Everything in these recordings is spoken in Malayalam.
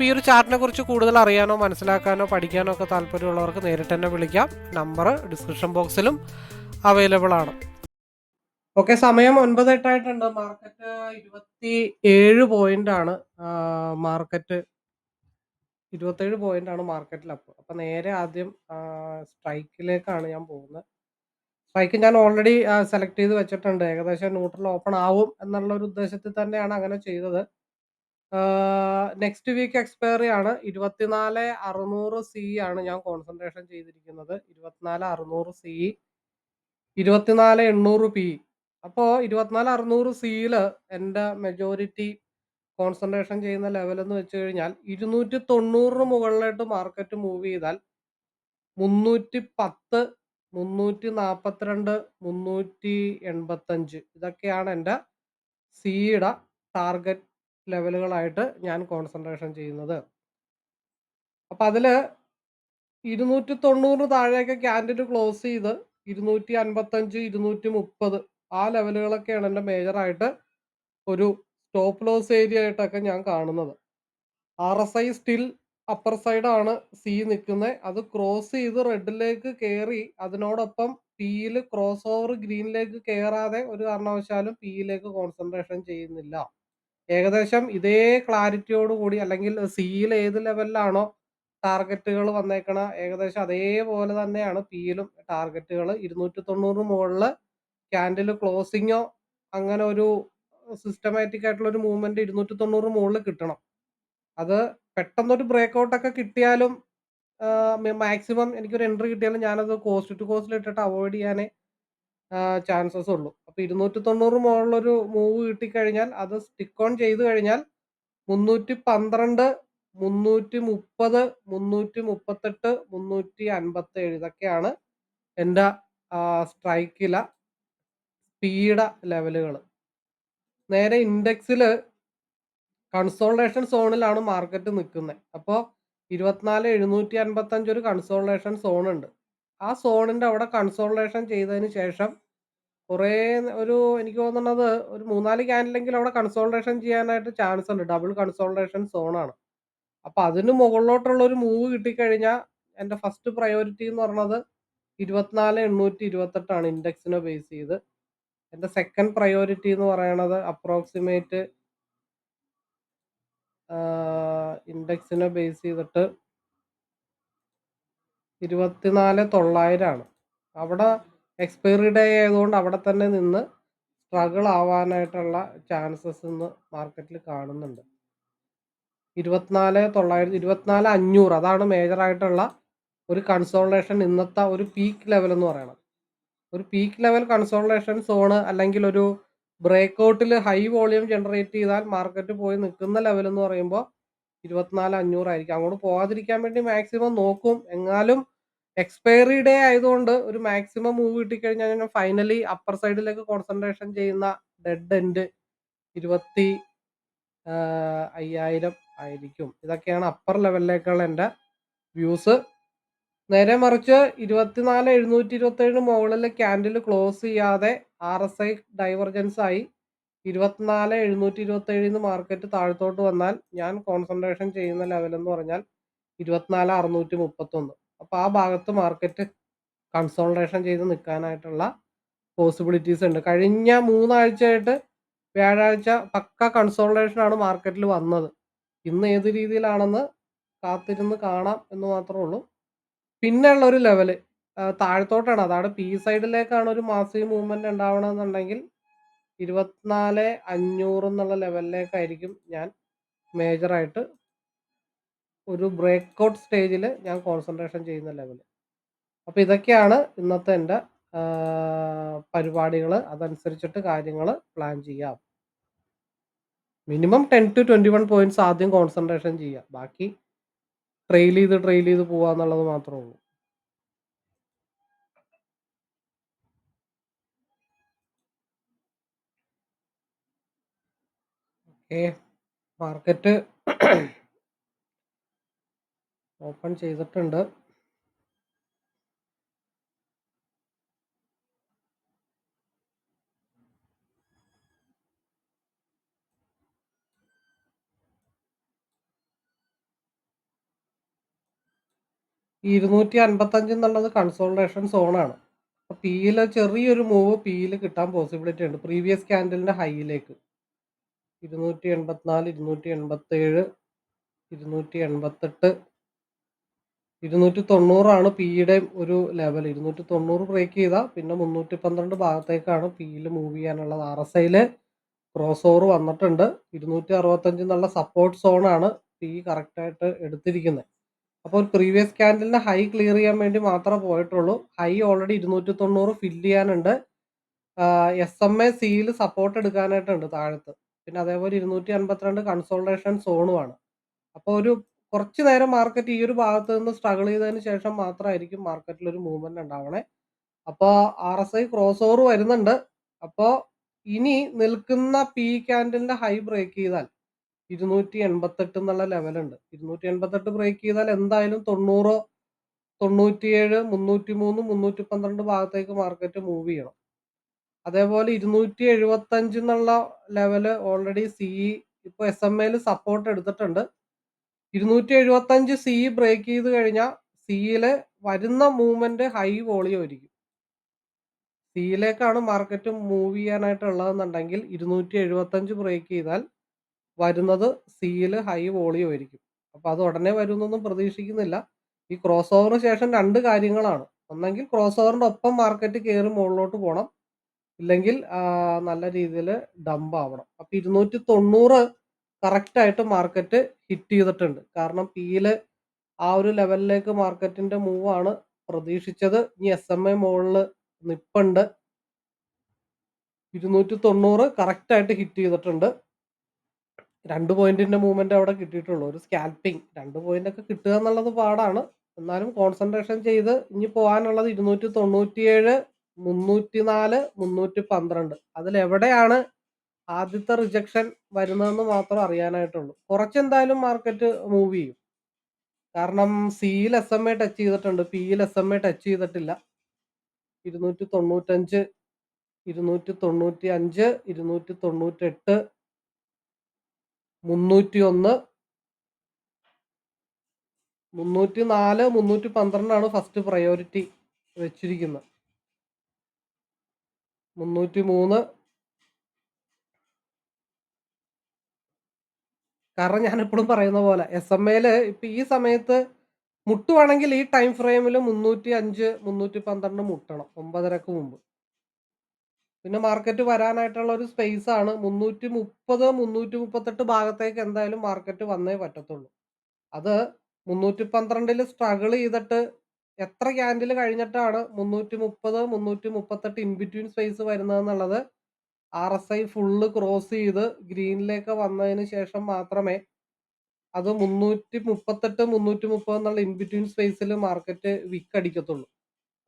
അപ്പോൾ ഈ ഒരു ചാർട്ടിനെ കുറിച്ച് കൂടുതൽ അറിയാനോ മനസ്സിലാക്കാനോ പഠിക്കാനോ ഒക്കെ താല്പര്യമുള്ളവർക്ക് നേരിട്ട് തന്നെ വിളിക്കാം. നമ്പർ ഡിസ്ക്രിപ്ഷൻ ബോക്സിലും അവൈലബിൾ ആണ്. ഓക്കെ സമയം ഒൻപത് എട്ടായിട്ടുണ്ട് മാർക്കറ്റ് ഇരുപത്തി ഏഴ് പോയിന്റ് ആണ് മാർക്കറ്റ് ഇരുപത്തേഴ് പോയിന്റ് ആണ് മാർക്കറ്റിൽ അപ്പോൾ അപ്പോൾ നേരെ ആദ്യം സ്ട്രൈക്കിലേക്കാണ് ഞാൻ പോകുന്നത്. സ്ട്രൈക്ക് ഞാൻ ഓൾറെഡി സെലക്ട് ചെയ്ത് വെച്ചിട്ടുണ്ട്. ഏകദേശം ന്യൂട്രൽ ഓപ്പൺ ആവും എന്നുള്ള ഒരു ഉദ്ദേശത്തിൽ തന്നെയാണ് അങ്ങനെ ചെയ്തത്. നെക്സ്റ്റ് വീക്ക് എക്സ്പയറി ആണ്. ഇരുപത്തിനാല് അറുന്നൂറ് സി ആണ് ഞാൻ കോൺസെൻട്രേഷൻ ചെയ്തിരിക്കുന്നത്. ഇരുപത്തിനാല് അറുന്നൂറ് സി ഇരുപത്തിനാല് എണ്ണൂറ് പി അപ്പോൾ ഇരുപത്തിനാല് അറുന്നൂറ് സിയിൽ എന്റെ മെജോറിറ്റി കോൺസെൻട്രേഷൻ ചെയ്യുന്ന ലെവൽ എന്ന് വെച്ച് കഴിഞ്ഞാൽ ഇരുന്നൂറ്റി തൊണ്ണൂറിന് മുകളിലായിട്ട് മാർക്കറ്റ് മൂവ് ചെയ്താൽ മുന്നൂറ്റി പത്ത് മുന്നൂറ്റി നാൽപ്പത്തിരണ്ട് മുന്നൂറ്റി എൺപത്തഞ്ച് ഇതൊക്കെയാണ് എന്റെ സിയുടെ ടാർഗറ്റ് ലെവലുകളായിട്ട് ഞാൻ കോൺസെൻട്രേഷൻ ചെയ്യുന്നത്. അപ്പം അതിൽ ഇരുന്നൂറ്റി തൊണ്ണൂറിന് താഴെയൊക്കെ ക്യാൻഡിൽ ക്ലോസ് ചെയ്ത് ഇരുന്നൂറ്റി അൻപത്തഞ്ച് ഇരുന്നൂറ്റി മുപ്പത് ആ ലെവലുകളൊക്കെയാണ് എന്റെ മേജറായിട്ട് ഒരു സ്റ്റോപ്പ് ലോസ് ഏരിയ ആയിട്ടൊക്കെ ഞാൻ കാണുന്നത്. R S I still upper സൈഡാണ് സി നിൽക്കുന്നത് അത് ക്രോസ് ചെയ്ത് റെഡിലേക്ക് കയറി അതിനോടൊപ്പം പിയിൽ ക്രോസ് ഓവർ ഗ്രീനിലേക്ക് കയറാതെ ഒരു കാരണവശാലും പിയിലേക്ക് കോൺസെൻട്രേഷൻ ചെയ്യുന്നില്ല. ഏകദേശം ഇതേ ക്ലാരിറ്റിയോട് കൂടി അല്ലെങ്കിൽ സിയിൽ ഏത് ലെവലിലാണോ ടാർഗറ്റുകൾ വന്നേക്കണ ഏകദേശം അതേപോലെ തന്നെയാണ് പിയിലും ടാർഗറ്റുകൾ ഇരുന്നൂറ്റി തൊണ്ണൂറ് മുകളിൽ ക്യാൻഡിൽ ക്ലോസിങ്ങോ അങ്ങനെ ഒരു സിസ്റ്റമാറ്റിക് ആയിട്ടുള്ള ഒരു മൂവ്മെന്റ് ഇരുന്നൂറ്റി തൊണ്ണൂറ് മുകളിൽ കിട്ടണം. അത് പെട്ടെന്നൊരു ബ്രേക്ക് ഔട്ട് ഒക്കെ കിട്ടിയാലും മാക്സിമം എനിക്കൊരു എൻട്രി കിട്ടിയാലും ഞാനത് കോസ്റ്റ് ടു കോസ്റ്റിൽ ഇട്ടിട്ട് അവോയ്ഡ് ചെയ്യാനേ ചാൻസസ് ഉള്ളൂ. അപ്പോൾ ഇരുന്നൂറ്റി തൊണ്ണൂറ് മുകളിലൊരു മൂവ് കിട്ടിക്കഴിഞ്ഞാൽ അത് സ്റ്റിക്ക് ഓൺ ചെയ്ത് കഴിഞ്ഞാൽ മുന്നൂറ്റി പന്ത്രണ്ട് മുന്നൂറ്റി മുപ്പത് മുന്നൂറ്റി മുപ്പത്തെട്ട് മുന്നൂറ്റി അൻപത്തേഴ് ഇതൊക്കെയാണ് എന്റെ സ്ട്രൈക്കിലെ സ്പീഡ് ലെവലുകൾ നേരെ ഇൻഡെക്സിൽ കൺസോൾട്ടേഷൻ സോണിലാണ് മാർക്കറ്റ് നിൽക്കുന്നത്. അപ്പോൾ ഇരുപത്തിനാല് എഴുന്നൂറ്റി അൻപത്തഞ്ച് ഒരു കൺസോൾട്ടേഷൻ സോൺ ഉണ്ട്. ആ സോണിന്റെ അവിടെ കൺസോൾട്ടേഷൻ ചെയ്തതിന് ശേഷം കുറേ ഒരു എനിക്ക് തോന്നുന്നത് ഒരു മൂന്നാൽ ക്യാൻഡിലെങ്കിലും അവിടെ കൺസോൾട്ടേഷൻ ചെയ്യാനായിട്ട് ചാൻസ് ഉണ്ട്. ഡബിൾ കൺസോൾട്ടേഷൻ സോണാണ് അപ്പോൾ അതിന് മുകളിലോട്ടുള്ള ഒരു മൂവ് കിട്ടിക്കഴിഞ്ഞാൽ എന്റെ ഫസ്റ്റ് പ്രയോറിറ്റി എന്ന് പറഞ്ഞത് ഇരുപത്തിനാല് എണ്ണൂറ്റി ഇരുപത്തെട്ടാണ് ഇൻഡെക്സിനെ ബേസ് ചെയ്ത്. എന്റെ സെക്കൻഡ് പ്രയോറിറ്റി എന്ന് പറയണത് അപ്രോക്സിമേറ്റ് ഇൻഡെക്സിനെ ബേസ് ചെയ്തിട്ട് ഇരുപത്തിനാല് തൊള്ളായിരമാണ് അവിടെ എക്സ്പയറി ഡേ ആയതുകൊണ്ട് അവിടെ തന്നെ നിന്ന് സ്ട്രഗിൾ ആവാനായിട്ടുള്ള ചാൻസസ് ഇന്ന് മാർക്കറ്റിൽ കാണുന്നുണ്ട്. ഇരുപത്തിനാല് തൊള്ളായിരത്തി ഇരുപത്തിനാല് അഞ്ഞൂറ് അതാണ് മേജറായിട്ടുള്ള ഒരു കൺസോൾട്ടേഷൻ ഇന്നത്തെ ഒരു പീക്ക് ലെവൽ എന്ന് പറയുന്നത് ഒരു പീക്ക് ലെവൽ കൺസോൾട്ടേഷൻ സോണ് അല്ലെങ്കിൽ ഒരു ബ്രേക്ക് ഔട്ടിൽ ഹൈ വോളിയം ജനറേറ്റ് ചെയ്താൽ മാർക്കറ്റ് പോയി നിൽക്കുന്ന ലെവൽ എന്ന് പറയുമ്പോൾ ഇരുപത്തിനാല് അഞ്ഞൂറായിരിക്കും അങ്ങോട്ട് പോകാതിരിക്കാൻ വേണ്ടി മാക്സിമം നോക്കും. എന്നാലും എക്സ്പയറി ഡേ ആയതുകൊണ്ട് ഒരു മാക്സിമം മൂവ് കിട്ടിക്കഴിഞ്ഞാൽ ഞാൻ ഫൈനലി അപ്പർ സൈഡിലേക്ക് കോൺസെൻട്രേഷൻ ചെയ്യുന്ന ഡെഡ് എൻഡ് ഇരുപത്തി അയ്യായിരം ആയിരിക്കും. ഇതൊക്കെയാണ് അപ്പർ ലെവലിലേക്കുള്ള എന്റെ വ്യൂസ് നേരെ മറിച്ച് ഇരുപത്തിനാല് എഴുന്നൂറ്റി ഇരുപത്തേഴിന് മുകളിൽ ക്യാൻഡിൽ ക്ലോസ് ചെയ്യാതെ ആർ എസ് ഐ ഡൈവർജൻസ് ആയി. ഇരുപത്തിനാല് എഴുന്നൂറ്റി ഇരുപത്തേഴിൽ നിന്ന് മാർക്കറ്റ് താഴത്തോട്ട് വന്നാൽ ഞാൻ കോൺസെൻട്രേഷൻ ചെയ്യുന്ന ലെവൽ എന്ന് പറഞ്ഞാൽ ഇരുപത്തിനാല് അറുന്നൂറ്റി മുപ്പത്തൊന്ന് അപ്പോൾ ആ ഭാഗത്ത് മാർക്കറ്റ് കൺസോൾട്ടേഷൻ ചെയ്ത് നിൽക്കാനായിട്ടുള്ള പോസിബിലിറ്റീസ് ഉണ്ട്. കഴിഞ്ഞ മൂന്നാഴ്ചയായിട്ട് വ്യാഴാഴ്ച പക്ക കൺസോൾട്ടേഷൻ ആണ് മാർക്കറ്റിൽ വന്നത്. ഇന്ന് ഏത് രീതിയിലാണെന്ന് കാത്തിരുന്ന് കാണാം എന്ന് മാത്രമേ ഉള്ളൂ. പിന്നെയുള്ള ഒരു ലെവൽ താഴത്തോട്ടാണ്. അതാണ് പി സൈഡിലേക്കാണ് ഒരു മാസീവ് മൂവ്മെന്റ് ഉണ്ടാവണമെന്നുണ്ടെങ്കിൽ 24,500 എന്നുള്ള ലെവലിലേക്കായിരിക്കും ഞാൻ മേജറായിട്ട് ഒരു ബ്രേക്കൗട്ട് സ്റ്റേജിൽ ഞാൻ കോൺസെൻട്രേഷൻ ചെയ്യുന്ന ലെവൽ അപ്പോൾ ഇതൊക്കെയാണ് ഇന്നത്തെ എന്റെ പരിപാടികൾ. അതനുസരിച്ചിട്ട് കാര്യങ്ങൾ പ്ലാൻ ചെയ്യാം. മിനിമം 10-21 പോയിന്റ്സ് ആദ്യം കോൺസെൻട്രേഷൻ ചെയ്യുക ബാക്കി ട്രെയിൽ ചെയ്ത് ട്രെയിൽ ചെയ്ത് പോവാന്നുള്ളത് മാത്രേ ഉള്ളൂ. ഓക്കെ. മാർക്കറ്റ് ഓപ്പൺ ചെയ്തിട്ടുണ്ട്. ഇരുന്നൂറ്റി 255 എന്നുള്ളത് കൺസോൾട്ടേഷൻ സോണാണ്. അപ്പൊ പിയിൽ ചെറിയൊരു മൂവ് പിയിൽ കിട്ടാൻ പോസിബിലിറ്റി ഉണ്ട്. പ്രീവിയസ് ക്യാൻഡലിന്റെ ഹൈയിലേക്ക്. 284, 287, 288 290 ആണ് പിയുടെ ഒരു ലെവൽ. 290 ബ്രേക്ക് ചെയ്താൽ പിന്നെ 312 ഭാഗത്തേക്കാണ് പിയിൽ മൂവ് ചെയ്യാനുള്ളത്. ആർ എസ് ഐയിൽ ക്രോസ് ഓവർ വന്നിട്ടുണ്ട്. 265 എന്നുള്ള സപ്പോർട്ട് സോണാണ് പി കറക്റ്റായിട്ട് എടുത്തിരിക്കുന്നത്. അപ്പോൾ പ്രീവിയസ് ക്യാൻഡലിന്റെ ഹൈ ക്ലിയർ ചെയ്യാൻ വേണ്ടി മാത്രമേ പോയിട്ടുള്ളൂ. ഹൈ ഓൾറെഡി 290 ഫില്ല് ചെയ്യാനുണ്ട്. എസ് എം എ സിയിൽ സപ്പോർട്ട് എടുക്കാനായിട്ടുണ്ട് താഴത്ത്. പിന്നെ അതേപോലെ ഇരുന്നൂറ്റി അൻപത്തിരണ്ട് കൺസോൾട്ടേഷൻ സോണുമാണ്. അപ്പോൾ ഒരു കുറച്ച് നേരം മാർക്കറ്റ് ഈ ഒരു ഭാഗത്ത് നിന്ന് സ്ട്രഗിൾ ചെയ്തതിന് ശേഷം മാത്രമായിരിക്കും മാർക്കറ്റിൽ ഒരു മൂവ്മെന്റ് ഉണ്ടാവണേ. അപ്പോൾ R S I cross over വരുന്നുണ്ട്. അപ്പോൾ ഇനി നിൽക്കുന്ന പി ക്യാൻഡലിന്റെ ഹൈ ബ്രേക്ക് ചെയ്താൽ 288 എന്നുള്ള ലെവലുണ്ട്. 288 ബ്രേക്ക് ചെയ്താൽ എന്തായാലും 90 97 303 312 ഭാഗത്തേക്ക് മാർക്കറ്റ് മൂവ് ചെയ്യണം. അതേപോലെ 275 എന്നുള്ള ലെവൽ ഓൾറെഡി സിഇ ഇപ്പൊ എയിൽ സപ്പോർട്ട് എടുത്തിട്ടുണ്ട്. 275 സിഇ ബ്രേക്ക് ചെയ്ത് കഴിഞ്ഞാൽ സിയിൽ വരുന്ന മൂവ്മെന്റ് ഹൈ വോളിയം ആയിരിക്കും. സിയിലേക്കാണ് മാർക്കറ്റ് മൂവ് ചെയ്യാനായിട്ടുള്ളതെന്നുണ്ടെങ്കിൽ 275 ബ്രേക്ക് ചെയ്താൽ വരുന്നത് സിയിൽ ഹൈ വോളിയം ആയിരിക്കും. അപ്പൊ അത് ഉടനെ വരുമെന്നൊന്നും പ്രതീക്ഷിക്കുന്നില്ല. ഈ ക്രോസ് ഓവറിന് ശേഷം രണ്ട് കാര്യങ്ങളാണ്. ഒന്നെങ്കിൽ ക്രോസ് ഓവറിന്റെ ഒപ്പം മാർക്കറ്റ് കയറി മുകളിലോട്ട് പോണം. ഇല്ലെങ്കിൽ നല്ല രീതിയിൽ ഡംപ് ആവണം. അപ്പൊ ഇരുന്നൂറ്റി തൊണ്ണൂറ് കറക്റ്റായിട്ട് മാർക്കറ്റ് ഹിറ്റ് ചെയ്തിട്ടുണ്ട്. കാരണം പിയിൽ ആ ഒരു ലെവലിലേക്ക് മാർക്കറ്റിന്റെ മൂവ് ആണ് പ്രതീക്ഷിച്ചത്. ഇനി എസ് എം എസ്എംഎ മുകളിൽ നിപ്പുണ്ട്. ഇരുന്നൂറ്റി തൊണ്ണൂറ് കറക്റ്റായിട്ട് ഹിറ്റ് ചെയ്തിട്ടുണ്ട്. രണ്ട് പോയിന്റിന്റെ മൂവ്മെന്റ് അവിടെ കിട്ടിയിട്ടുള്ളൂ. ഒരു സ്കാൽപ്പിംഗ് രണ്ട് പോയിന്റ് ഒക്കെ കിട്ടുക എന്നുള്ളത് പാടാണ്. എന്നാലും കോൺസെൻട്രേഷൻ ചെയ്ത് ഇനി പോകാനുള്ളത് 297 304 312 അതിലെവിടെയാണ് ആദ്യത്തെ റിജക്ഷൻ വരുന്നതെന്ന് മാത്രം അറിയാനായിട്ടുള്ളൂ. കുറച്ചെന്തായാലും മാർക്കറ്റ് മൂവ് ചെയ്യും. കാരണം സിയിൽ എസ് എം എ ടച്ച് ചെയ്തിട്ടുണ്ട്. പിയിൽ എസ് എം എ ടച്ച് ചെയ്തിട്ടില്ല. 295 295 298 301 304 312 ആണ് ഫസ്റ്റ് പ്രയോറിറ്റി വെച്ചിരിക്കുന്നത്. 303 കാരണം ഞാൻ എപ്പോഴും പറയുന്ന പോലെ എസ് എം എയിൽ ഇപ്പൊ ഈ സമയത്ത് മുട്ടുവാണെങ്കിൽ ഈ ടൈം ഫ്രെയിമിൽ 305 312 മുട്ടണം 9:30ക്ക് മുമ്പ്. പിന്നെ മാർക്കറ്റ് വരാനായിട്ടുള്ള ഒരു സ്പേസ് ആണ് 330 338 ഭാഗത്തേക്ക് എന്തായാലും മാർക്കറ്റ് വന്നേ പറ്റത്തുള്ളൂ. അത് 312ൽ സ്ട്രഗിൾ ചെയ്തിട്ട് എത്ര ക്യാൻഡിൽ കഴിഞ്ഞിട്ടാണ് 330 338 ഇൻ ബിറ്റ്വീൻ സ്പേസ് വരുന്നതെന്നുള്ളത് ആർഎസ്ഐ ഫുള്ള് ക്രോസ് ചെയ്ത് ഗ്രീനിലേക്ക് വന്നതിന് ശേഷം മാത്രമേ അത് 338 330 എന്നുള്ള ഇൻ ബിറ്റ്വീൻ സ്പേസിൽ മാർക്കറ്റ് വിക്ക് അടിക്കത്തുള്ളൂ.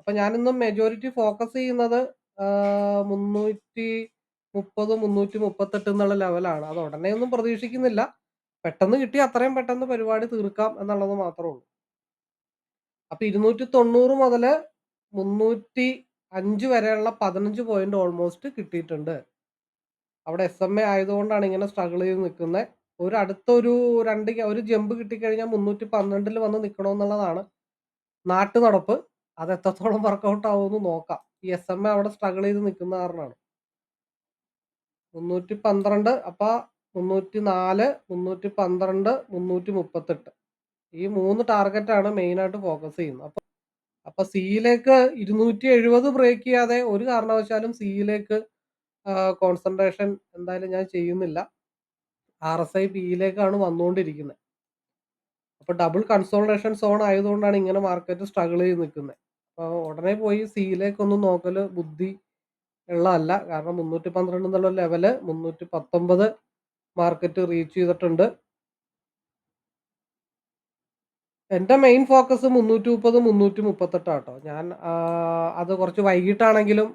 അപ്പൊ ഞാനിന്ന് മെജോറിറ്റി ഫോക്കസ് ചെയ്യുന്നത് മുന്നൂറ്റി മുപ്പത് മുന്നൂറ്റി മുപ്പത്തെട്ട് എന്നുള്ള ലെവലാണ്. അത് ഉടനെ ഒന്നും പ്രതീക്ഷിക്കുന്നില്ല. പെട്ടെന്ന് കിട്ടി അത്രയും പെട്ടെന്ന് പരിപാടി തീർക്കാം എന്നുള്ളത് മാത്രേ ഉള്ളൂ. അപ്പൊ 290 മുതൽ 305 വരെയുള്ള 15 പോയിന്റ് ഓൾമോസ്റ്റ് കിട്ടിയിട്ടുണ്ട്. അവിടെ എസ് എം എ ആയതുകൊണ്ടാണ് ഇങ്ങനെ സ്ട്രഗിൾ ചെയ്ത് നിൽക്കുന്നത് ഒരു അടുത്തൊരു 2 ക്യാ ഒരു ജമ്പ് കിട്ടിക്കഴിഞ്ഞാൽ 312ൽ വന്ന് നിൽക്കണമെന്നുള്ളതാണ് നാട്ടു നടപ്പ്. അത് എത്രത്തോളം വർക്കൗട്ട് ആവുമെന്ന് നോക്കാം. ഈ എസ് എം എ അവിടെ സ്ട്രഗിൾ ചെയ്ത് നിൽക്കുന്ന കാരണമാണ്. 312 അപ്പൊ 304 312 338 ഈ 3 ടാർഗറ്റ് ആണ് മെയിൻ ആയിട്ട് ഫോക്കസ് ചെയ്യുന്നത്. അപ്പൊ അപ്പൊ സിയിലേക്ക് 270 ബ്രേക്ക് ചെയ്യാതെ ഒരു കാരണവശാലും സിയിലേക്ക് കോൺസെൻട്രേഷൻ എന്തായാലും ഞാൻ ചെയ്യുന്നില്ല. ആർ എസ് ഐ പിയിലേക്കാണ് വന്നുകൊണ്ടിരിക്കുന്നത്. അപ്പോൾ ഡബിൾ കൺസോൾട്ടേഷൻ സോൺ ആയതുകൊണ്ടാണ് ഇങ്ങനെ മാർക്കറ്റ് സ്ട്രഗിൾ ചെയ്ത് നിൽക്കുന്നത്. അപ്പോൾ ഉടനെ പോയി സിയിലേക്കൊന്നും നോക്കൽ ബുദ്ധി ഉള്ളതല്ല. കാരണം 312 എന്നുള്ള ലെവൽ 319 മാർക്കറ്റ് റീച്ച് ചെയ്തിട്ടുണ്ട്. എന്റെ മെയിൻ ഫോക്കസ് മുന്നൂറ്റി മുപ്പത് മുന്നൂറ്റി മുപ്പത്തെട്ടാട്ടോ ഞാൻ അത് കുറച്ച് വൈകിട്ടാണെങ്കിലും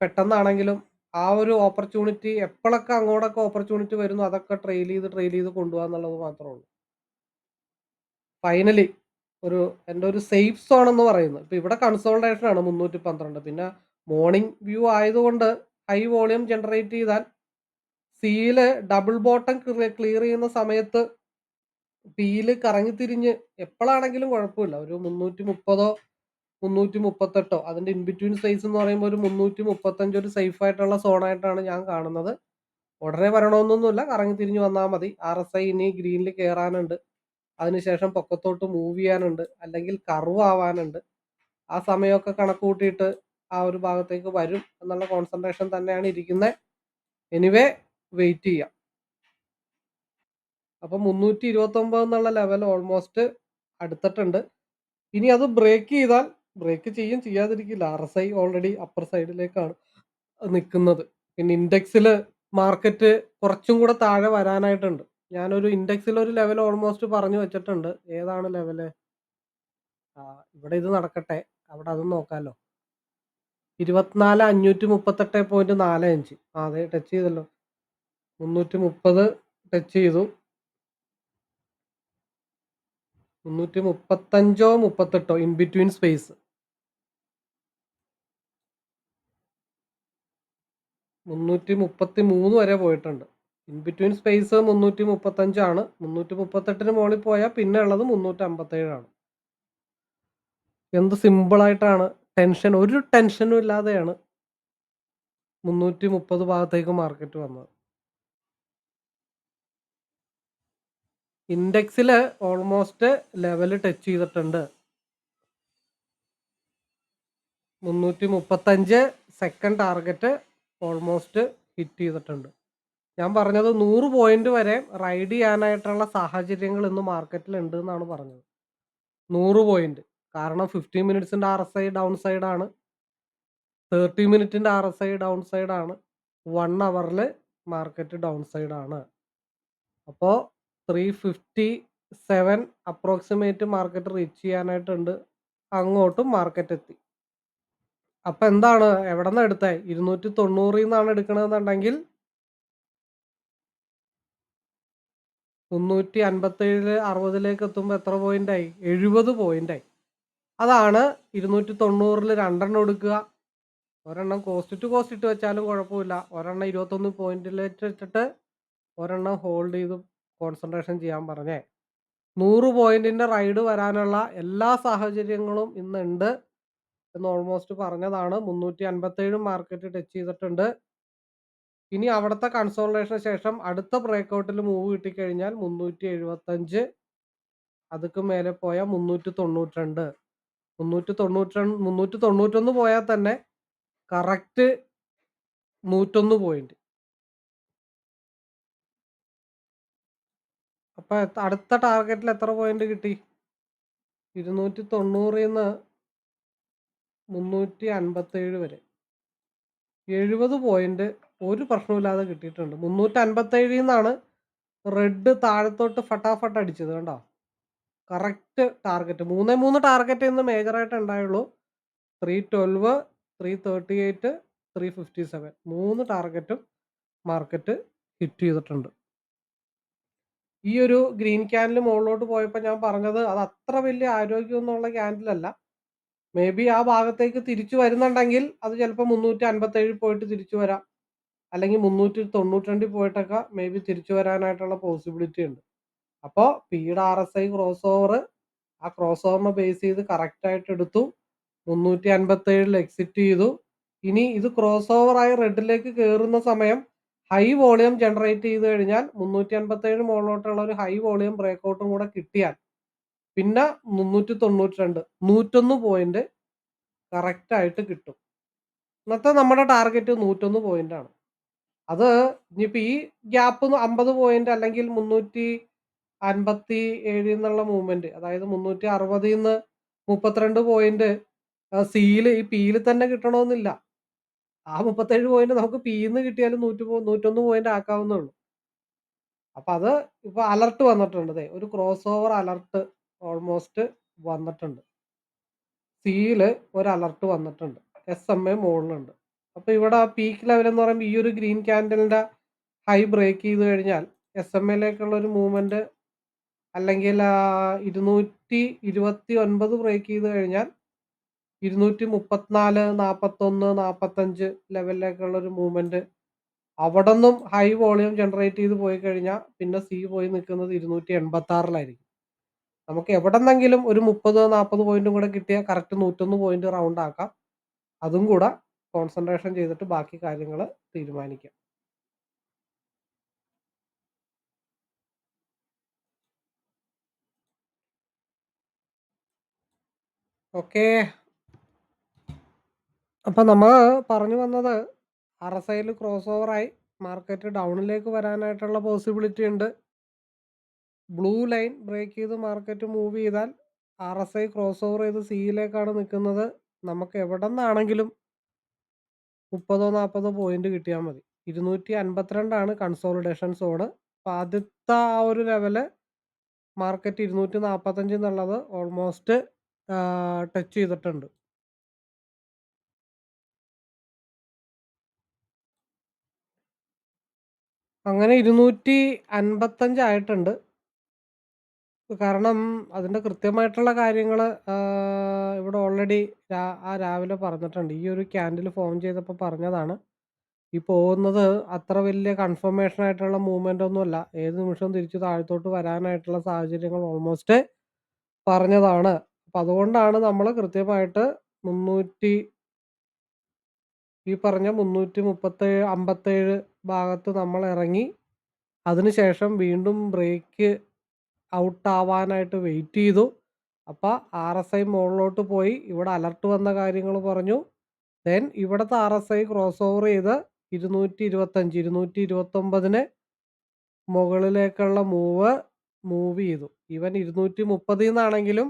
പെട്ടെന്നാണെങ്കിലും ആ ഒരു ഓപ്പർച്യൂണിറ്റി എപ്പോഴൊക്കെ അങ്ങോട്ടൊക്കെ ഓപ്പർച്യൂണിറ്റി വരുന്നു അതൊക്കെ ട്രെയിൽ ചെയ്ത് ട്രെയിൽ ചെയ്ത് കൊണ്ടുപോകാൻ എന്നുള്ളത് മാത്രമേ ഉള്ളൂ. ഫൈനലി ഒരു എന്റെ ഒരു സേഫ് സോൺ എന്ന് പറയുന്നത്. ഇപ്പം ഇവിടെ കൺസോൾട്ടേഷൻ ആണ് 312. പിന്നെ മോർണിംഗ് വ്യൂ ആയതുകൊണ്ട് ഹൈ വോളിയം ജനറേറ്റ് ചെയ്താൽ സീൽ ഡബിൾ ബോട്ടം ക്ലിയർ ചെയ്യുന്ന സമയത്ത് പിയിൽ കറങ്ങിത്തിരിഞ്ഞ് എപ്പളാണെങ്കിലും കുഴപ്പമില്ല. ഒരു 330ഓ 338ഓ അതിന്റെ ഇൻ ബിറ്റ്വീൻ സൈസ് എന്ന് പറയുമ്പോൾ ഒരു 335 ഒരു സേഫ് ആയിട്ടുള്ള സോൺ ആയിട്ടാണ് ഞാൻ കാണുന്നത്. ഉടനെ വരണമെന്നൊന്നുമില്ല. കറങ്ങി തിരിഞ്ഞ് വന്നാ മതി. ആർഎസ്ഐ ഇനി ഗ്രീനിൽ കേറാനുണ്ട്. അതിനുശേഷം പൊക്കത്തോട്ട് മൂവ് ചെയ്യാനുണ്ട്. അല്ലെങ്കിൽ കർവ് ആവാനുണ്ട്. ആ സമയമൊക്കെ കണക്ക് കൂട്ടിയിട്ട് ആ ഒരു ഭാഗത്തേക്ക് വരും എന്നുള്ള കോൺസെൻട്രേഷൻ തന്നെയാണ് ഇരിക്കുന്നത്. എനിവേ വെയിറ്റ് ചെയ്യാം. അപ്പൊ 329 എന്നുള്ള ലെവൽ ഓൾമോസ്റ്റ് അടുത്തിട്ടുണ്ട്. ഇനി അത് ബ്രേക്ക് ചെയ്താൽ ബ്രേക്ക് ചെയ്യും ചെയ്യാതിരിക്കില്ല. R S I already upper സൈഡിലേക്കാണ് നിൽക്കുന്നത് പിന്നെ ഇൻഡെക്സിൽ മാർക്കറ്റ് കുറച്ചും കൂടെ താഴെ വരാനായിട്ടുണ്ട്. ഞാനൊരു ഇൻഡെക്സിൽ ഒരു ലെവൽ ഓൾമോസ്റ്റ് പറഞ്ഞു വെച്ചിട്ടുണ്ട്. ഏതാണ് ലെവൽ? ഇവിടെ ഇത് നടക്കട്ടെ. അവിടെ അതും നോക്കാലോ. 24,538.45 ആ അതെ ടച്ച് ചെയ്തല്ലോ. 330 ടച്ച് ചെയ്തു. 335ഓ 38ഓ ഇൻ ബിറ്റ്വീൻ സ്പേസ്. 333 വരെ പോയിട്ടുണ്ട്. ഇൻ ബിറ്റ്വീൻ സ്പേസ് മുന്നൂറ്റി മുപ്പത്തഞ്ചാണ് മുന്നൂറ്റി മുപ്പത്തെട്ടിന് മുകളിൽ പോയാൽ പിന്നെ ഉള്ളത് മുന്നൂറ്റി അമ്പത്തേഴാണ് എന്ത് സിമ്പിളായിട്ടാണ് ടെൻഷൻ ഒരു ടെൻഷനും ഇല്ലാതെയാണ് 330 ഭാഗത്തേക്ക് മാർക്കറ്റ് വന്നത്. ഇൻഡെക്സിൽ ഓൾമോസ്റ്റ് ലെവൽ ടച്ച് ചെയ്തിട്ടുണ്ട്. 335 സെക്കൻഡ് ടാർഗറ്റ് ഓൾമോസ്റ്റ് ഹിറ്റ് ചെയ്തിട്ടുണ്ട്. ഞാൻ പറഞ്ഞത് നൂറ് പോയിന്റ് വരെ റൈഡ് ചെയ്യാനായിട്ടുള്ള സാഹചര്യങ്ങൾ ഇന്ന് മാർക്കറ്റിൽ ഉണ്ട് എന്നാണ് പറഞ്ഞത്. നൂറ് പോയിന്റ്. കാരണം ഫിഫ്റ്റീൻ മിനിറ്റ്സിന്റെ ആർ എസ് ഐ ഡൗൺ സൈഡാണ് thirty മിനിറ്റിന്റെ R S I down side ആണ്. 1 ഹവറിൽ മാർക്കറ്റ് ഡൗൺ സൈഡ് ആണ്. അപ്പോ 357 അപ്രോക്സിമേറ്റ് മാർക്കറ്റ് റീച്ച് ചെയ്യാനായിട്ടുണ്ട്. അങ്ങോട്ടും മാർക്കറ്റ് എത്തി. അപ്പൊ എന്താണ് എവിടെ നിന്ന് എടുത്തത് ഇരുന്നൂറ്റി തൊണ്ണൂറിൽ നിന്നാണ് എടുക്കണതെന്നുണ്ടെങ്കിൽ 357 60ലേക്ക് എത്തുമ്പോൾ എത്ര പോയിന്റ് ആയി? 70 പോയിന്റ് ആയി. അതാണ് 290ൽ രണ്ടെണ്ണം എടുക്കുക. ഒരെണ്ണം കോസ്റ്റ് ടു കോസ്റ്റ് ഇട്ട് വെച്ചാലും കുഴപ്പമില്ല. ഒരെണ്ണം 21 പോയിന്റിലേക്ക് വെച്ചിട്ട് ഒരെണ്ണം ഹോൾഡ് ചെയ്ത് കോൺസൻട്രേഷൻ ചെയ്യാൻ പറഞ്ഞേ. നൂറ് പോയിന്റിന്റെ റൈഡ് വരാനുള്ള എല്ലാ സാഹചര്യങ്ങളും ഇന്നുണ്ട് എന്ന് ഓൾമോസ്റ്റ് പറഞ്ഞതാണ്. 357 മാർക്കറ്റ് ടച്ച് ചെയ്തിട്ടുണ്ട്. ഇനി അവിടുത്തെ കൺസോൾട്ടേഷന് ശേഷം അടുത്ത ബ്രേക്ക് ഔട്ടിൽ മൂവ് കിട്ടിക്കഴിഞ്ഞാൽ 375 അതുക്ക് മേലെ പോയാൽ 392 392 391 പോയാൽ തന്നെ കറക്റ്റ് 101 പോയിന്റ്. അപ്പൊ എത്ത അടുത്ത ടാർഗറ്റിൽ എത്ര പോയിന്റ് കിട്ടി? 290ന്ന് 357 വരെ. 70 പോയിന്റ് ഒരു പ്രശ്നവുമില്ലാതെ കിട്ടിയിട്ടുണ്ട്. 357ന്നാണ് റെഡ് താഴത്തോട്ട് ഫട്ടാഫട്ട് അടിച്ചത് കണ്ടോ? കറക്റ്റ് ടാർഗറ്റ് 3, 3 ടാർഗറ്റ് ഇന്ന് മേജർ ആയിട്ട് ഉണ്ടായുള്ളൂ. 312, 338, 357 മൂന്ന് ടാർഗറ്റും മാർക്കറ്റ് ഹിറ്റ് ചെയ്തിട്ടുണ്ട്. ഈ ഒരു ഗ്രീൻ ക്യാൻഡിൽ മുകളിലോട്ട് പോയപ്പോൾ ഞാൻ പറഞ്ഞത് അത് അത്ര വലിയ ആരോഗ്യമൊന്നുള്ള ക്യാൻഡിലല്ല മേ ബി ആ ഭാഗത്തേക്ക് തിരിച്ചു വരുന്നുണ്ടെങ്കിൽ അത് ചിലപ്പോൾ 357 പോയിട്ട് തിരിച്ചു വരാം. അല്ലെങ്കിൽ 392 പോയിട്ടൊക്കെ മേ ബി തിരിച്ചു വരാനായിട്ടുള്ള പോസിബിലിറ്റി ഉണ്ട്. അപ്പോ പിയുടെ ഐ ക്രോസ് ഓവർ ആ ക്രോസ് ഓവറിനെ ബേസ് ചെയ്ത് കറക്റ്റായിട്ട് എടുത്തു. 357ൽ എക്സിറ്റ് ചെയ്തു. ഇനി ഇത് ക്രോസ് ഓവറായി റെഡിലേക്ക് കേറുന്ന സമയം ഹൈ വോളിയം ജനറേറ്റ് ചെയ്ത് കഴിഞ്ഞാൽ 357 മുകളിലോട്ടുള്ള ഒരു ഹൈ വോളിയം ബ്രേക്ക് ഔട്ടും കൂടെ കിട്ടിയാൽ പിന്നെ 392 101 പോയിന്റ് കറക്റ്റ് ആയിട്ട് കിട്ടും. ഇന്നത്തെ നമ്മുടെ ടാർഗറ്റ് നൂറ്റൊന്ന് പോയിന്റ് ആണ് അത് ഇനിയിപ്പോ ഈ ഗ്യാപ്പ് 50 പോയിന്റ് അല്ലെങ്കിൽ മുന്നൂറ്റി അൻപത്തി ഏഴിൽ നിന്നുള്ള മൂവ്മെന്റ് അതായത് 360ന്ന് 32 പോയിന്റ് ആഹ് സിയിൽ ഈ പിയിൽ തന്നെ കിട്ടണമെന്നില്ല. ആ 37 പോയിന്റ് നമുക്ക് പിന്ന് കിട്ടിയാലും 100 പോ 101 പോയിന്റ് ആക്കാവുന്നേ ഉള്ളൂ. അപ്പൊ അത് ഇപ്പൊ അലർട്ട് വന്നിട്ടുണ്ട്. ഒരു ക്രോസ് ഓവർ അലർട്ട് ഓൾമോസ്റ്റ് വന്നിട്ടുണ്ട്. സിയിൽ ഒരു അലർട്ട് വന്നിട്ടുണ്ട്. എസ് എം എ മുകളിലുണ്ട് അപ്പൊ ഇവിടെ പീക്ക് ലെവൽ എന്ന് പറയുമ്പോൾ ഈ ഒരു ഗ്രീൻ ക്യാൻഡലിന്റെ ഹൈ ബ്രേക്ക് ചെയ്ത് കഴിഞ്ഞാൽ എസ് എം എയിലേക്കുള്ള ഒരു മൂവ്മെന്റ് അല്ലെങ്കിൽ ഇരുന്നൂറ്റി ഇരുപത്തി ഒൻപത് ബ്രേക്ക് ചെയ്ത് കഴിഞ്ഞാൽ 234, 41, 45 ലെവലിലേക്കുള്ള ഒരു മൂവ്മെന്റ് നിന്നും ഹൈ വോളിയം ജനറേറ്റ് ചെയ്ത് പോയി കഴിഞ്ഞാൽ പിന്നെ സി പോയി നിൽക്കുന്നത് 286ലായിരിക്കും. നമുക്ക് എവിടെ നിന്നെങ്കിലും ഒരു 30, 40 പോയിന്റും കൂടെ കിട്ടിയാൽ കറക്റ്റ് 101 പോയിന്റ് റൗണ്ട് ആക്കാം. അതും കൂടെ കോൺസെൻട്രേഷൻ ചെയ്തിട്ട് ബാക്കി കാര്യങ്ങൾ തീരുമാനിക്കാം. ഓക്കേ. അപ്പൊ നമ്മൾ പറഞ്ഞു വന്നത് ആർ എസ് ഐയിൽ ക്രോസ് ഓവറായി മാർക്കറ്റ് ഡൗണിലേക്ക് വരാനായിട്ടുള്ള പോസിബിലിറ്റി ഉണ്ട്. ബ്ലൂ ലൈൻ ബ്രേക്ക് ചെയ്ത് മാർക്കറ്റ് മൂവ് ചെയ്താൽ R S I cross over ചെയ്ത് സിയിലേക്കാണ് നിൽക്കുന്നത്. നമുക്ക് എവിടെ നിന്നാണെങ്കിലും മുപ്പതോ നാൽപ്പതോ പോയിന്റ് കിട്ടിയാൽ മതി. ഇരുന്നൂറ്റി അൻപത്തിരണ്ടാണ് കൺസോളിഡേഷൻ സോണ്. അപ്പം ആദ്യത്തെ ആ ഒരു ലെവൽ മാർക്കറ്റ് 245 എന്നുള്ളത് ഓൾമോസ്റ്റ് ടച്ച് ചെയ്തിട്ടുണ്ട്. അങ്ങനെ 255 ആയിട്ടുണ്ട്. കാരണം അതിന്റെ കൃത്യമായിട്ടുള്ള കാര്യങ്ങൾ ആഹ് ഇവിടെ ഓൾറെഡി രാ ആ രാവിലെ പറഞ്ഞിട്ടുണ്ട്. ഈ ഒരു ക്യാൻഡിൽ ഫോം ചെയ്തപ്പോൾ പറഞ്ഞതാണ്. ഈ പോകുന്നത് അത്ര വലിയ കൺഫർമേഷൻ ആയിട്ടുള്ള മൂവ്മെന്റ് ഒന്നുമല്ല. ഏത് നിമിഷവും തിരിച്ച് താഴത്തോട്ട് വരാനായിട്ടുള്ള സാഹചര്യങ്ങൾ ഓൾമോസ്റ്റ് പറഞ്ഞതാണ്. അപ്പൊ അതുകൊണ്ടാണ് നമ്മൾ കൃത്യമായിട്ട് 300 ഈ പറഞ്ഞ 337 57 ഭാഗത്ത് നമ്മൾ ഇറങ്ങി അതിനുശേഷം വീണ്ടും ബ്രേക്ക് ഔട്ട് ആവാനായിട്ട് വെയിറ്റ് ചെയ്തു. അപ്പോൾ ആർ എസ് ഐ മുകളിലോട്ട് പോയി. ഇവിടെ അലർട്ട് വന്ന കാര്യങ്ങൾ പറഞ്ഞു. ദെൻ ഇവിടുത്തെ R S I cross over ചെയ്ത് 225, 229ന് മുകളിലേക്കുള്ള മൂവ് മൂവ് ചെയ്തു. ഈവൻ 230ന്നാണെങ്കിലും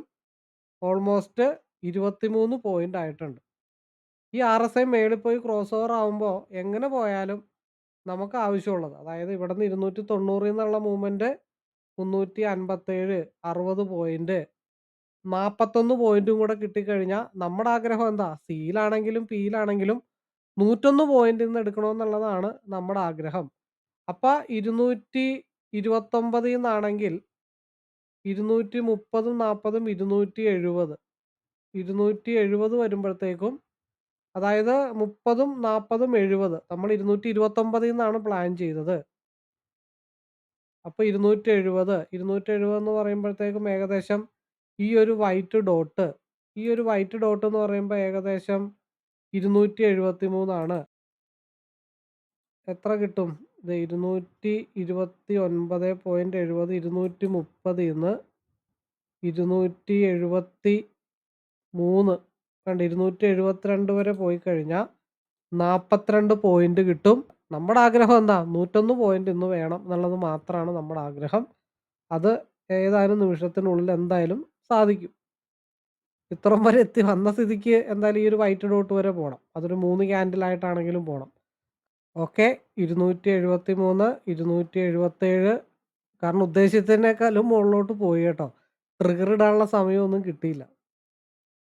ഓൾമോസ്റ്റ് 23 പോയിന്റ് ആയിട്ടുണ്ട്. ഈ ആർ എസ് ഐ മേളിൽ പോയി ക്രോസ് ഓവർ ആകുമ്പോൾ എങ്ങനെ പോയാലും നമുക്ക് ആവശ്യമുള്ളത് അതായത് ഇവിടെ നിന്ന് ഇരുന്നൂറ്റി തൊണ്ണൂറിൽ 290 എന്നുള്ള മൂവ്മെന്റ് 357, 60 പോയിന്റ് 41 പോയിന്റും കൂടെ കിട്ടിക്കഴിഞ്ഞാൽ നമ്മുടെ ആഗ്രഹം എന്താ? സിയിലാണെങ്കിലും പിയിലാണെങ്കിലും നൂറ്റൊന്ന് 101 പോയിന്റിന്ന് എടുക്കണമെന്നുള്ളതാണ് നമ്മുടെ ആഗ്രഹം. അപ്പം ഇരുന്നൂറ്റി ഇരുപത്തൊമ്പതിൽ നിന്നാണെങ്കിൽ ഇരുന്നൂറ്റി മുപ്പതും നാൽപ്പതും ഇരുന്നൂറ്റി എഴുപത് ഇരുന്നൂറ്റി എഴുപത് വരുമ്പോഴത്തേക്കും അതായത് 30ഉം 40ഉം 70. നമ്മൾ 229ന്നാണ് പ്ലാൻ ചെയ്തത്. അപ്പൊ 270, 270 എന്ന് പറയുമ്പോഴത്തേക്കും ഏകദേശം ഈ ഒരു വൈറ്റ് ഡോട്ട് ഈ ഒരു വൈറ്റ് ഡോട്ട് എന്ന് പറയുമ്പോൾ ഏകദേശം ഇരുന്നൂറ്റി എഴുപത്തി മൂന്നാണ് എത്ര കിട്ടും? ദേ 229.70 230ന്ന് 273 കണ്ടോ 272 വരെ പോയി കഴിഞ്ഞാൽ 42 പോയിന്റ് കിട്ടും. നമ്മുടെ ആഗ്രഹം എന്താ? 101 പോയിന്റ് ഇന്ന് വേണം എന്നുള്ളത് മാത്രമാണ് നമ്മുടെ ആഗ്രഹം. അത് ഏതാനും നിമിഷത്തിനുള്ളിൽ എന്തായാലും സാധിക്കും. ഇത്രയും വരെ എത്തി വന്ന സ്ഥിതിക്ക് എന്തായാലും ഈ ഒരു വൈറ്റ് ഡോട്ട് വരെ പോകണം അതൊരു 3 ക്യാൻഡിൽ ആയിട്ടാണെങ്കിലും പോണം. ഓക്കേ. 273, 277 കാരണം ഉദ്ദേശിച്ചതിനേക്കാളും മുകളിലോട്ട് പോയി കേട്ടോ. ട്രിഗർ ഇടാനുള്ള സമയമൊന്നും കിട്ടിയില്ല.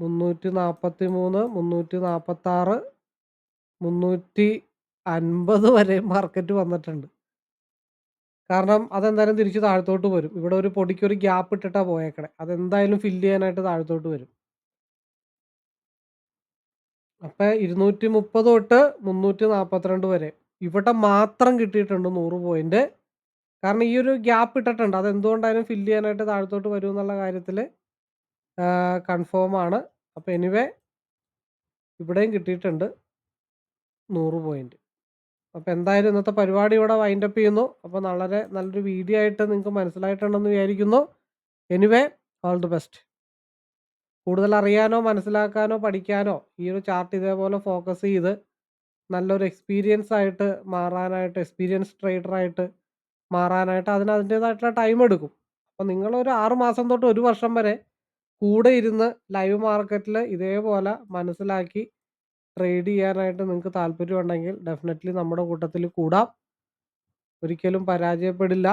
310, 315 330, 335, 342 343, 346 350 വരെ മാർക്കറ്റ് വന്നിട്ടുണ്ട്. കാരണം അതെന്തായാലും തിരിച്ച് താഴത്തോട്ട് വരും. ഇവിടെ ഒരു പൊടിക്കൊരു ഗ്യാപ്പ് ഇട്ടിട്ടാ പോയേക്കണേ അതെന്തായാലും ഫില്ല് ചെയ്യാനായിട്ട് താഴത്തോട്ട് വരും. അപ്പൊ 230 തൊട്ട് 342 വരെ. ഇവിടെ മാത്രം കിട്ടിയിട്ടുണ്ട് നൂറ് പോയിന്റ്. കാരണം ഈ ഒരു ഗ്യാപ്പ് ഇട്ടിട്ടുണ്ട്. അതെന്തുകൊണ്ടായാലും ഫില്ല് ചെയ്യാനായിട്ട് താഴത്തോട്ട് വരും എന്നുള്ള കാര്യത്തിൽ ആഹ് കൺഫേം ആണ്. അപ്പോൾ എനിവേ ഇവിടെയും കിട്ടിയിട്ടുണ്ട് നൂറ് പോയിന്റ്. അപ്പോൾ എന്തായാലും ഇന്നത്തെ പരിപാടി ഇവിടെ വൈൻഡ് അപ്പ് ചെയ്യുന്നു. അപ്പോൾ വളരെ നല്ലൊരു വീഡിയോ ആയിട്ട് നിങ്ങൾക്ക് മനസ്സിലായിട്ടുണ്ടെന്ന് വിചാരിക്കുന്നു. Anyway all the best. കൂടുതൽ അറിയാനോ, മനസ്സിലാക്കാനോ, പഠിക്കാനോ ഈ ഒരു ചാർട്ട് ഇതേപോലെ ഫോക്കസ് ചെയ്ത് നല്ലൊരു എക്സ്പീരിയൻസ് ആയിട്ട് മാറാനായിട്ട് എക്സ്പീരിയൻസ് ട്രേഡറായിട്ട് മാറാനായിട്ട് അതിന് അതിന്റേതായിട്ടുള്ള ടൈം എടുക്കും. അപ്പോൾ നിങ്ങളൊരു 6 മാസം തൊട്ട് ഒരു വർഷം വരെ കൂടെ ഇരുന്ന് ലൈവ് മാർക്കറ്റിൽ ഇതേപോലെ മനസ്സിലാക്കി ട്രേഡ് ചെയ്യാനായിട്ട് നിങ്ങൾക്ക് താല്പര്യമുണ്ടെങ്കിൽ ഡെഫിനറ്റ്ലി നമ്മുടെ കൂട്ടത്തിൽ കൂടാം. ഒരിക്കലും പരാജയപ്പെടില്ല.